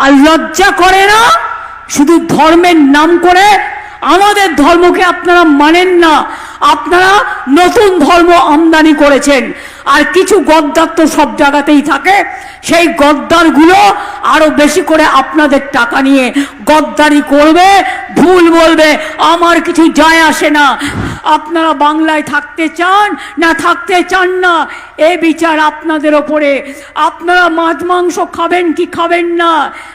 আর লজ্জা করে না? শুধু ধর্মের নাম করে? আমাদের ধর্মকে আপনারা মানেন না। আপনারা নতুন ধর্ম আমদানি করেছেন। আর কিছু গদ্দার তো সব জায়গাতেই থাকে। সেই গদ্দারগুলো আরও বেশি করে আপনাদের টাকা নিয়ে গদ্দারি করবে, ভুল বলবে, আমার কিছু যায় আসে না। আপনারা বাংলায় থাকতে চান না থাকতে চান না, এ বিচার আপনাদের ওপরে। আপনারা মাছ মাংস খাবেন কি খাবেন না,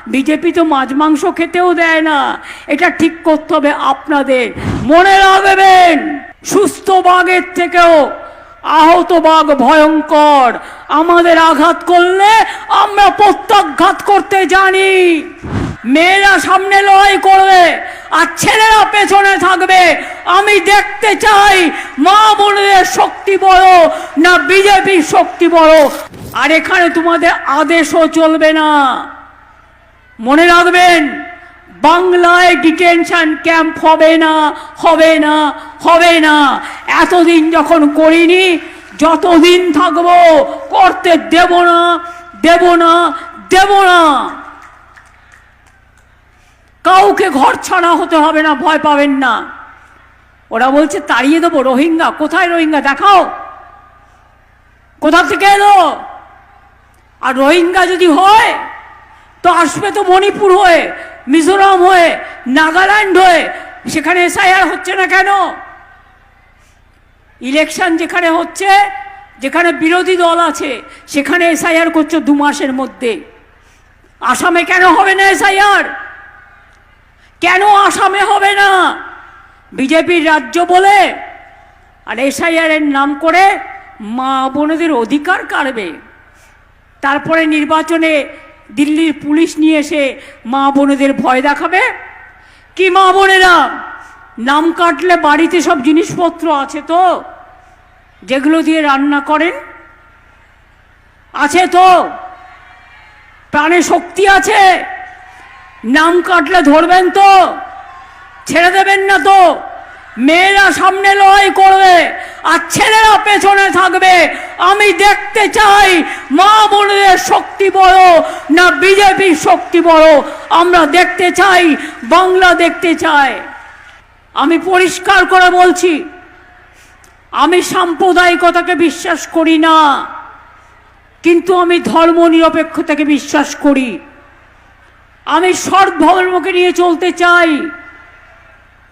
বিজেপি তো মাছ মাংস খেতেও দেয় না। এটা ঠিক করতে হবে আপনাদের। মনে রাখবেন, সুস্থ বাঘের থেকেও আহত বাঘ ভয়ঙ্কর। আমাদের আঘাত করলে আমরা প্রত্যাঘাত করতে জানি। মেয়েরা সামনে লড়াই করবে আর ছেলেরা পেছনে থাকবে। আমি দেখতে চাই মা বোনদের শক্তি বড় না বিজেপির শক্তি বড়। আর এখানে তোমাদের আদেশও চলবে না। মনে রাখবেন বাংলায় ডিটেনশন ক্যাম্প হবে না হবে না হবে না। এতদিন যখন করিনি, যতদিন থাকব, করতে দেব না দেব না দেব না। কাউকে ঘর ছাড়া হতে হবে না, ভয় পাবেন না। ওরা বলছে, তাড়িয়ে দেবো, রোহিঙ্গা, কোথায় রোহিঙ্গা? দেখাও। কোথা থেকে এলো? আর রোহিঙ্গা যদি হয়, তো আসবে তো মণিপুর হয়ে। মিজোরাম হয়ে, নাগাল্যান্ড হয়ে, সেখানে এসআইআর হচ্ছে না কেন? ইলেকশন যেখানে হচ্ছে, যেখানে বিরোধী দল আছে, সেখানে এসআইআর করছে দু মাসের মধ্যে। আসামে কেন হবে না এসআইআর? কেন আসামে হবে না? বিজেপির রাজ্য বলে, আর এসআইআর এর নাম করে মা বোনদের অধিকার কাড়বে তারপরে নির্বাচনে দিল্লির পুলিশ নিয়ে এসে মা বোনেদের ভয় দেখাবে? কি মা বোনেরা? নাম কাটলে বাড়িতে সব জিনিসপত্র আছে তো? যেগুলো দিয়ে রান্না করেন? আছে তো? প্রাণে শক্তি আছে? নাম কাটলে ধরবেন তো? ছেড়ে দেবেন না তো? মেয়েরা সামনে লড়াই করবে আর ছেলেরা পেছনে থাকবে। আমি দেখতে চাই, মা বোনদের শক্তি বড় না বিজেপির শক্তি বড়। আমরা দেখতে চাই, বাংলা দেখতে চাই। আমি পরিষ্কার করে বলছি, আমি সাম্প্রদায়িকতাকে বিশ্বাস করি না, কিন্তু আমি ধর্ম নিরপেক্ষতাকে বিশ্বাস করি। আমি সৎ নিয়ে চলতে চাই।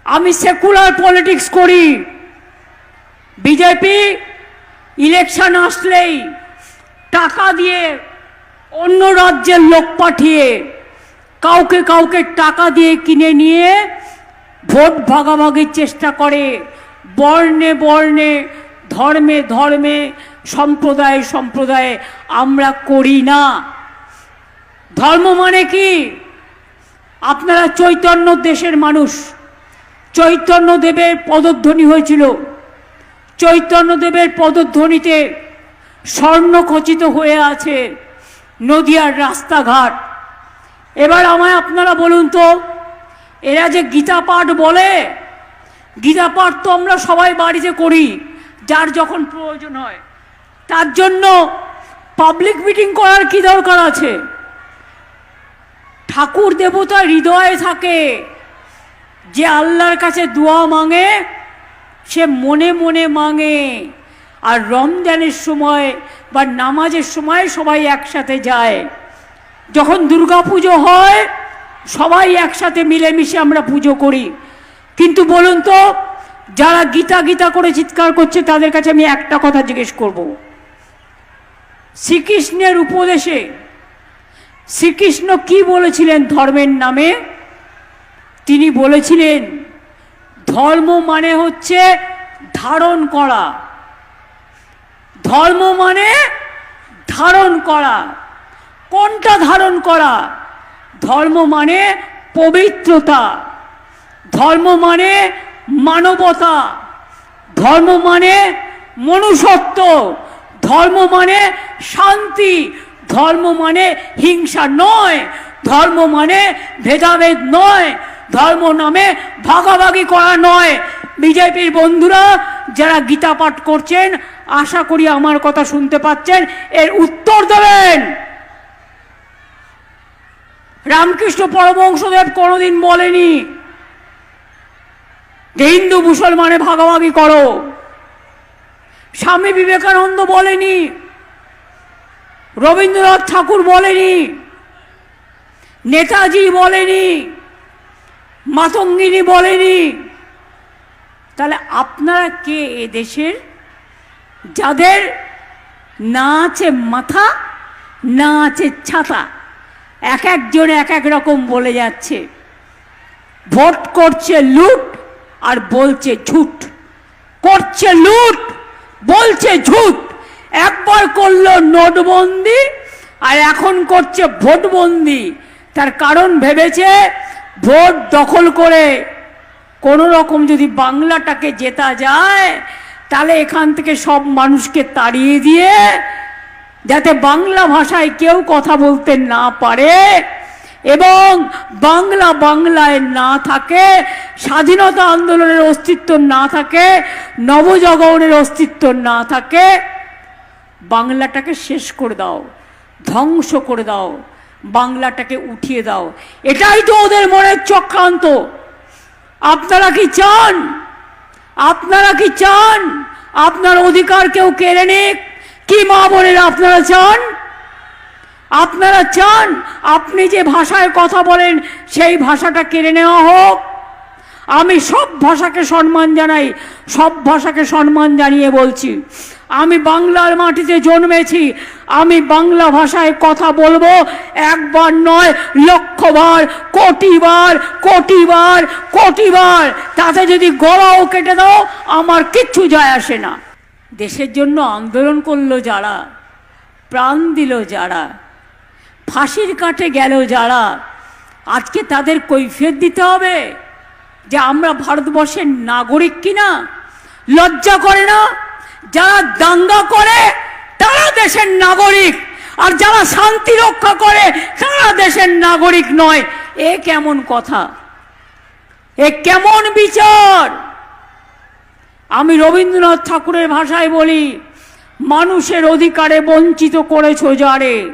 আমি সেকুলার পলিটিক্স করি। বিজেপি ইলেকশন আসলেই টাকা দিয়ে অন্য রাজ্যের লোক পাঠিয়ে কাউকে কাউকে টাকা দিয়ে কিনে নিয়ে ভোট ভাগাভাগির চেষ্টা করে। বর্ণে বর্ণে, ধর্মে ধর্মে, সম্প্রদায়ে সম্প্রদায়ে আমরা করি না। ধর্ম মানে কি? আপনারা চৈতন্য দেশের মানুষ। চৈতন্যদেবের পদধ্বনি হয়েছিল। চৈতন্যদেবের পদধ্বনিতে স্বর্ণখচিত হয়ে আছে নদিয়ার রাস্তাঘাট। এবার আমায় আপনারা বলুন তো, এরা যে গীতা পাঠ বলে, গীতা পাঠ তো আমরা সবাই বাড়িতে করি, যার যখন প্রয়োজন হয়। তার জন্য পাবলিক মিটিং করার কি দরকার আছে? ঠাকুর দেবতা হৃদয়ে থাকে। যে আল্লাহর কাছে দোয়া মাঙে, সে মনে মনে মাঙে। আর রমজানের সময় বা নামাজের সময় সবাই একসাথে যায়। যখন দুর্গা পুজো হয়, সবাই একসাথে মিলেমিশে আমরা পুজো করি। কিন্তু বলুন তো, যারা গীতা গীতা করে চিৎকার করছে, তাদের কাছে আমি একটা কথা জিজ্ঞেস করব। শ্রীকৃষ্ণের উপদেশে, শ্রীকৃষ্ণ কি বলেছিলেন ধর্মের নামে? তিনি বলেছিলেন, ধর্ম মানে হচ্ছে ধারণ করা। ধর্ম মানে ধারণ করা। কোনটা ধারণ করা? ধর্ম মানে পবিত্রতা। ধর্ম মানে মানবতা। ধর্ম মানে মনুষ্যত্ব। ধর্ম মানে শান্তি। ধর্ম মানে হিংসা নয়। ধর্ম মানে ভেদাভেদ নয়। ধর্ম নামে ভাগাভাগি করা নয়। বিজেপির বন্ধুরা যারা গীতা পাঠ করছেন, আশা করি আমার কথা শুনতে পাচ্ছেন, এর উত্তর দেবেন। রামকৃষ্ণ পরমহংসদেব কোনোদিন বলেনি যে হিন্দু মুসলমানে ভাগাভাগি করো। স্বামী বিবেকানন্দ বলেনি। রবীন্দ্রনাথ ঠাকুর বলেনি। নেতাজি বলেনি। মাতঙ্গিনী বলেনি। তাহলে আপনারা কে এ দেশের? যাদের না আছে মাথা, না আছে ছাতা, এক একজন এক এক রকম বলে যাচ্ছে। ভোট করছে লুট আর বলছে ঝুট। করছে লুট, বলছে ঝুট। একবার করল নোটবন্দি আর এখন করছে ভোটবন্দি। তার কারণ ভেবেছে ভোট দখল করে কোনো রকম যদি বাংলাটাকে জেতা যায়, তাহলে এখান থেকে সব মানুষকে তাড়িয়ে দিয়ে যাতে বাংলা ভাষায় কেউ কথা বলতে না পারে এবং বাংলা বাংলায় না থাকে, স্বাধীনতা আন্দোলনের অস্তিত্ব না থাকে, নবজাগরণের অস্তিত্ব না থাকে, বাংলাটাকে শেষ করে দাও, ধ্বংস করে দাও। বাংলাটাকে উঠিয়ে দাও। এটাই তো ওদের মনের চক্রান্ত। আপনারা কি চান? আপনারা কি চান? আপনার অধিকার কেউ কেড়ে নিক? কি মা বোনেরা আপনারা চান? আপনারা চান আপনি যে ভাষায় কথা বলেন, সেই ভাষাটা কেড়ে নেওয়া হোক। আমি সব ভাষাকে সম্মান জানাই, সব ভাষাকে সম্মান জানিয়ে বলছি। আমি বাংলার মাটিতে জন্মেছি, আমি বাংলা ভাষায় কথা বলব, একবার নয়, লক্ষবার, কোটিবার কোটিবার কোটিবার। তাতে যদি গলাও কেটে দাও, আমার কিচ্ছু যায় আসে না। দেশের জন্য আন্দোলন করল যারা, প্রাণ দিল যারা, ফাঁসির কাটে গেল যারা, আজকে তাদের কৈফিয়ত দিতে হবে যে আমরা ভারতবর্ষের নাগরিক কিনা, লজ্জা করে না যারা দাঙ্গা করে, তারা দেশের নাগরিক। আর যারা শান্তি রক্ষা করে, তারা দেশের নাগরিক নয়। এ কেমন কথা? এ কেমন বিচার? আমি রবীন্দ্রনাথ ঠাকুরের ভাষায় বলি, মানুষের অধিকারে বঞ্চিত করেছ যারে।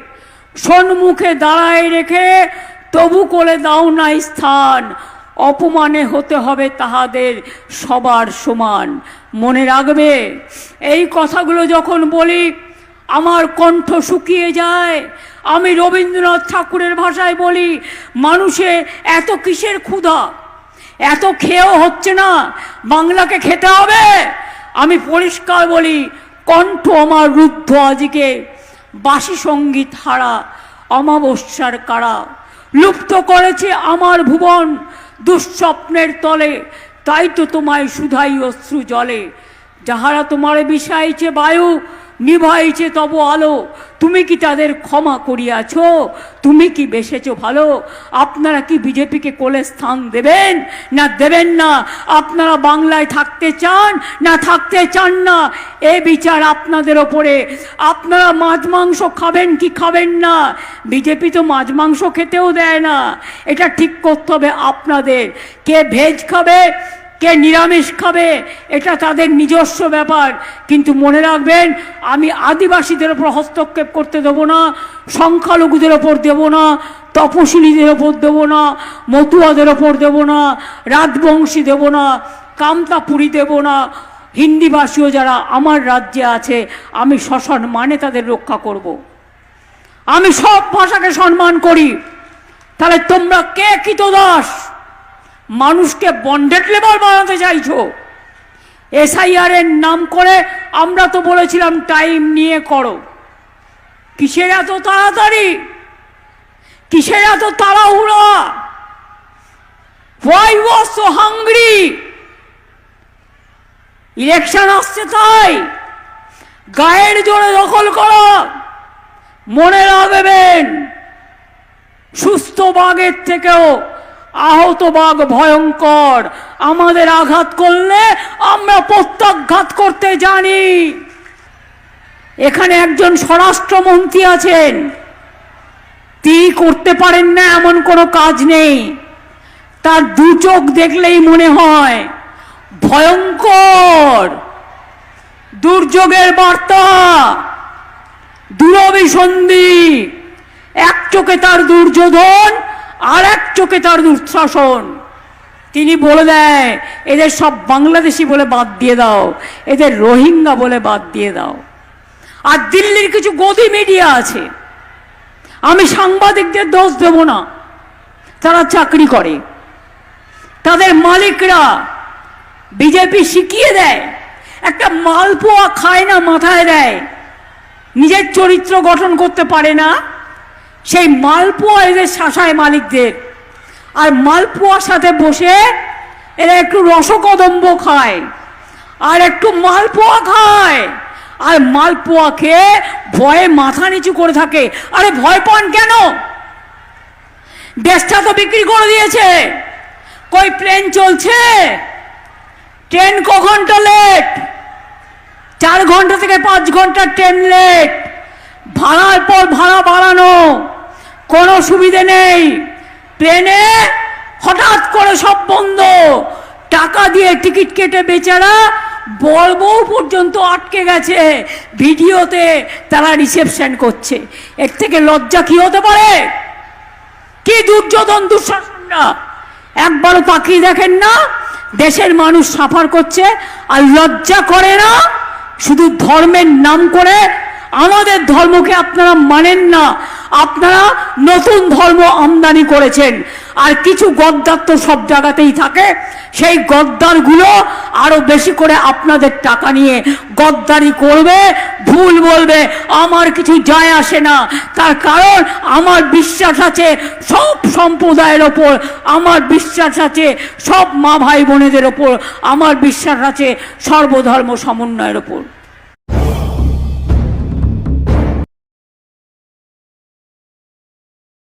সন্মুখে দাঁড়ায় রেখে তবু করে দাও না স্থান। অপমানে হতে হবে তাহাদের সবার সমান। মনে রাখবে, এই কথাগুলো যখন বলি, আমার কণ্ঠ শুকিয়ে যায়। আমি রবীন্দ্রনাথ ঠাকুরের ভাষায় বলি, মানুষে এত কিসের ক্ষুধা? এত খেয়েও হচ্ছে না। বাংলাকে খেতে হবে। আমি পরিষ্কার বলি, কণ্ঠ আমার রুদ্ধ আজকে। বাসি সংগীত হারা অমাবস্যার কারা। লুপ্ত করেছে আমার ভুবন। দুঃস্বপ্নের তলে তাই তো তোমায় সুধাই অশ্রু জলে। যাহারা তোমার বিষাইছে বায়ু নিভাইছে তব আলো। তুমি কি তাদের ক্ষমা করিয়াছ? তুমি কি বেসেছ ভালো? আপনারা কি বিজেপিকে কোলে স্থান দেবেন? না দেবেন না। আপনারা বাংলায় থাকতে চান? না থাকতে চান না। এ বিচার আপনাদের ওপরে। আপনারা মাছ মাংস খাবেন কি খাবেন না? বিজেপি তো মাছ মাংস খেতেও দেয় না। এটা ঠিক করতে হবে আপনাদের। কে ভেজ খাবে কে নিরামিষ খাবে, এটা তাদের নিজস্ব ব্যাপার। কিন্তু মনে রাখবেন, আমি আদিবাসীদের ওপর হস্তক্ষেপ করতে দেবো না, সংখ্যালঘুদের ওপর দেবো না, তপশিলীদের ওপর দেবো না, মতুয়াদের ওপর দেবো না, রাজবংশী দেবো না, কামতাপুরি দেবো না। হিন্দিভাষীও যারা আমার রাজ্যে আছে, আমি শ্মশান মানে তাদের রক্ষা করব। আমি সব ভাষাকে সম্মান করি। তাহলে তোমরা কে কৃতদাস? মানুষকে বন্ডেড লেবার বানাতে চাইছো। এসআইআর এর নাম করে আমরা তো বলেছিলাম টাইম নিয়ে করো। কিসের এত তাড়াতাড়ি? কিসের এত তাড়াহুড়া? Why was so hungry election আসছে তাই। গায়ের জোরে দখল করো। মনে রাখবেন, সুস্থ বাঘের থেকেও আহত বাঘ ভয়ঙ্কর। আমাদের আঘাত করলে আমরা প্রত্যাঘাত করতে জানি। এখানে একজন স্বরাষ্ট্রমন্ত্রী আছেন। তিনি করতে পারেন না, এমন কোনো কাজ নেই। তার দু চোখ দেখলেই মনে হয় ভয়ঙ্কর। দুর্যোগের বার্তা, দূরভিসন্ধি। এক চোখে তার দুর্যোধন আর এক চোখে তার দুঃশাসন। তিনি বলে দেয়, এদের সব বাংলাদেশি বলে বাদ দিয়ে দাও, এদের রোহিঙ্গা বলে বাদ দিয়ে দাও। আর দিল্লির কিছু গদি মিডিয়া আছে। আমি সাংবাদিকদের দোষ দেব না। তারা চাকরি করে। তাদের মালিকরা বিজেপি শিখিয়ে দেয়, একটা মালপোয়া খায় না মাথায় দেয়। নিজের চরিত্র গঠন করতে পারে না। সেই মালপোয়া এদের শাসায় মালিকদের। আর মালপোয়ার সাথে বসে এরা একটু রসকদম্ব খায়, আর একটু মালপোয়া খায়, আর মালপোয়া খেয়ে ভয়ে মাথা নিচু করে থাকে। আরে ভয় পান কেন? দেশটা তো বিক্রি করে দিয়েছে। কই প্লেন চলছে? ট্রেন ক ঘণ্টা লেট চার ঘণ্টা থেকে পাঁচ ঘণ্টা ট্রেন লেট ভাড়ার পর ভাড়া বাড়ানো। কোনো সুবিধে নেই। ট্রেনে হঠাৎ করে সব বন্ধ। টাকা দিয়ে টিকিট কেটে বেচারা বলব পর্যন্ত আটকে গেছে। ভিডিওতে তারা রিসেপশন করছে। এর থেকে লজ্জা কি হতে পারে? কি দুর্যোধন দুঃশাসনরা? একবারও তাকিয়ে দেখেন না। দেশের মানুষ সাফার করছে। আর লজ্জা করে না। শুধু ধর্মের নাম করে আমাদের ধর্মকে আপনারা মানেন না। আপনারা নতুন ধর্ম আমদানি করেছেন। আর কিছু গদ্দার তো সব জায়গাতেই থাকে। সেই গদ্দারগুলো আরও বেশি করে আপনাদের টাকা নিয়ে গদ্দারি করবে, ভুল বলবে। আমার কিছু যায় আসে না। তার কারণ আমার বিশ্বাস আছে সব সম্প্রদায়ের ওপর, আমার বিশ্বাস আছে সব মা ভাই বোনেদের ওপর, আমার বিশ্বাস আছে সর্বধর্ম সমন্বয়ের ওপর।